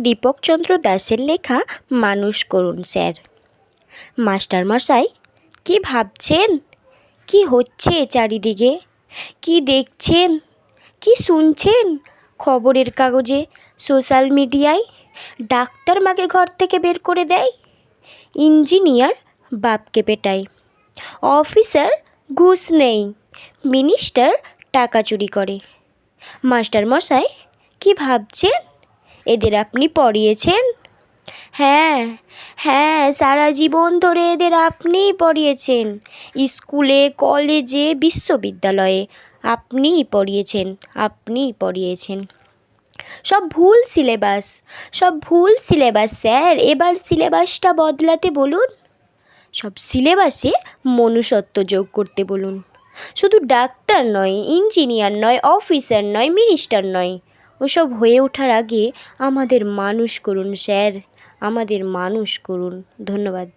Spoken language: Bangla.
দীপকচন্দ্র দাসের লেখা মানুষ করুন, স্যার মাস্টারমশাই, কী ভাবছেন? কী হচ্ছে চারিদিকে? কী দেখছেন? কী শুনছেন? খবরের কাগজে, সোশ্যাল মিডিয়ায়? ডাক্তার মাকে ঘর থেকে বের করে দেয়? ইঞ্জিনিয়ার বাপকে পেটায়? অফিসার ঘুষ নেই মিনিস্টার টাকা চুরি করে? মাস্টারমশাই, কী ভাবছেন? এদের আপনি পড়িয়েছেন? হ্যাঁ হ্যাঁ সারা জীবন ধরে এদের আপনিই পড়িয়েছেন। স্কুলে, কলেজে, বিশ্ববিদ্যালয়ে আপনিই পড়িয়েছেন আপনিই পড়িয়েছেন। সব ভুল সিলেবাস, সব ভুল সিলেবাস স্যার, এবার সিলেবাসটা বদলাতে বলুন। সব সিলেবাসে মনুষ্যত্ব যোগ করতে বলুন। শুধু ডাক্তার নয়, ইঞ্জিনিয়ার নয়, অফিসার নয়, মিনিস্টার নয় ওসব হয়ে ওঠার আগে আমাদের মানুষ করুন স্যার। আমাদের মানুষ করুন। ধন্যবাদ।